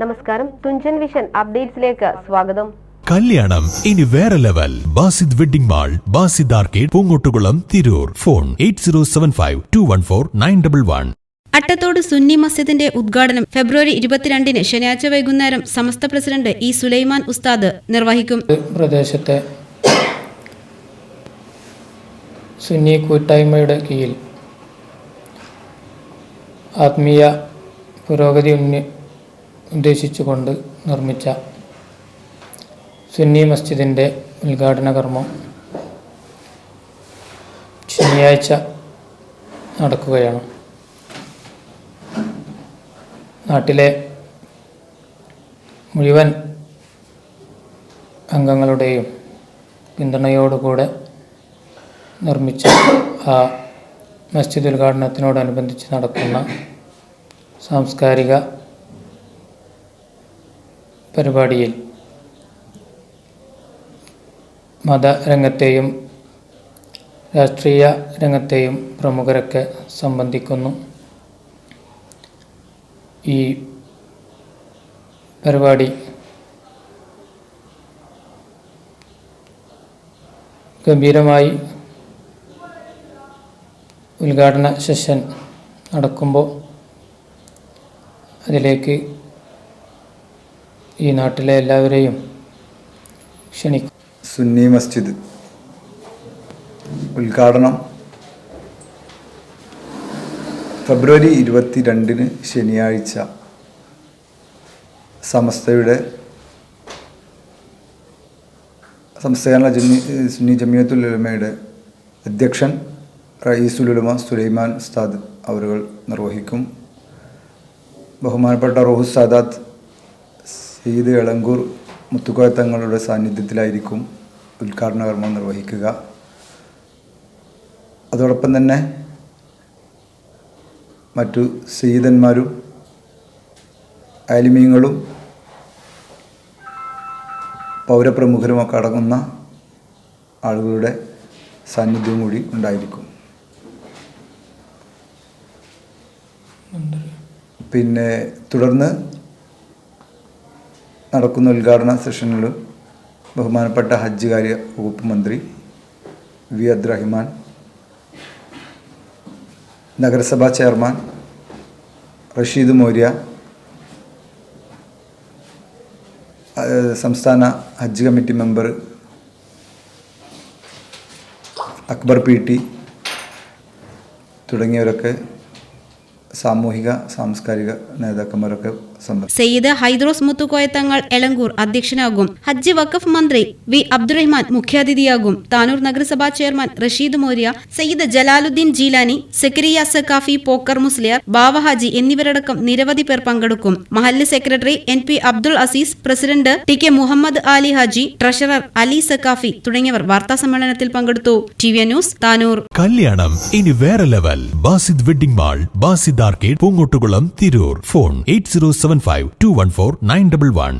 നമസ്കാരം. തുഞ്ചൻ വിഷൻ അപ്ഡേറ്റ്സിലേക്ക് സ്വാഗതം. കല്യാണം. ഇനി വേറെ level. Basid wedding mall Basid arcade Poongottukulam Tirur. Phone eight zero seven five two one four nine double one. Attathode Sunni മസ്ജിദിന്റെ ഉദ്ഘാടനം ഫെബ്രുവരി ഇരുപത്തിരണ്ടിന് ശനിയാഴ്ച വൈകുന്നേരം സമസ്ത പ്രസിഡന്റ് ഇ സുലൈമാൻ ഉസ്താദ് നിർവഹിക്കും. പ്രദേശത്തെ സുന്നി കൂട്ടായ്മയുടെ കീഴിൽ ആത്മീയ പുരോഗതി ഉന്നി ഉദ്ദേശിച്ചുകൊണ്ട് നിർമ്മിച്ച സുന്നി മസ്ജിദിന്റെ ഉദ്ഘാടന കർമ്മം ശനിയാഴ്ച നടക്കുകയാണ്. നാട്ടിലെ മുഴുവൻ അംഗങ്ങളുടെയും പിന്തുണയോടുകൂടെ നിർമ്മിച്ച ആ മസ്ജിദ് ഉദ്ഘാടനത്തിനോടനുബന്ധിച്ച് നടക്കുന്ന സാംസ്കാരിക പരിപാടിയിൽ മതരംഗത്തെയും രാഷ്ട്രീയ രംഗത്തെയും പ്രമുഖരൊക്കെ സംബന്ധിക്കുന്നു. ഈ പരിപാടി ഗംഭീരമായി ഉദ്ഘാടന സെഷൻ നടക്കുമ്പോൾ അതിലേക്ക് ഈ നാട്ടിലെ എല്ലാവരെയും ക്ഷണിക്കും. സുന്നി മസ്ജിദ് ഉദ്ഘാടനം ഫെബ്രുവരി ഇരുപത്തിരണ്ടിന് ശനിയാഴ്ച സമസ്തയുടെ സംസ്ഥാന കേരള സുന്നി ജമിയത്തുൽ ഉലമയുടെ അധ്യക്ഷൻ റയീസുൽ ഉലമ സുലൈമാൻ ഉസ്താദ് അവരുകൾ നിർവഹിക്കും. ബഹുമാനപ്പെട്ട റോഹു സാദാത്ത് സയ്യിദ് എളങ്കൂർ മുത്തുക്കോയ തങ്ങളുടെ സാന്നിധ്യത്തിലായിരിക്കും ഉദ്ഘാടന കർമ്മം നിർവഹിക്കുക. അതോടൊപ്പം തന്നെ മറ്റു സയ്യിദന്മാരും ആലിമീങ്ങളും പൗരപ്രമുഖരുമൊക്കെ അടങ്ങുന്ന ആളുകളുടെ സാന്നിധ്യവും കൂടി ഉണ്ടായിരിക്കും. പിന്നെ തുടർന്ന് നടക്കുന്ന ഉദ്ഘാടന സെഷനിൽ ബഹുമാനപ്പെട്ട ഹജ്ജ് കാര്യ വകുപ്പ് മന്ത്രി വി അബ്ദുറഹിമാൻ നഗരസഭാ ചെയർമാൻ റഷീദ് മൗര്യ സംസ്ഥാന ഹജ്ജ് committee member Akbar P T തുടങ്ങിയവരൊക്കെ സാമൂഹിക സാംസ്കാരിക നേതാക്കന്മാരൊക്കെ സയ്യിദ് ഹൈദ്രോസ് മുത്തുക്കോയ തങ്ങൾ എളങ്കൂർ അധ്യക്ഷനാകും. ഹജ്ജ് വഖഫ് മന്ത്രി വി അബ്ദുറഹ്മാൻ മുഖ്യാതിഥിയാകും. താനൂർ നഗരസഭാ ചെയർമാൻ റഷീദ് മോര്യ സയ്യിദ് ജലാലുദ്ദീൻ ജീലാനി സെക്രിയ സക്കാഫി പോക്കർ മുസ്ലിയർ ബാവ ഹാജി എന്നിവരടക്കം നിരവധി പേർ പങ്കെടുക്കും. മഹല്ല് secretary N P Abdul Azeez president T K Muhammad Ali Haji treasurer Ali Sakhafi തുടങ്ങിയവർ വാർത്താ സമ്മേളനത്തിൽ പങ്കെടുത്തു. T V news Tanur. കല്യാണം ഇനി വേറെ level. Basid wedding mall Basid arcade Poongottukulam Tirur phone eight zero seven five two one four nine double one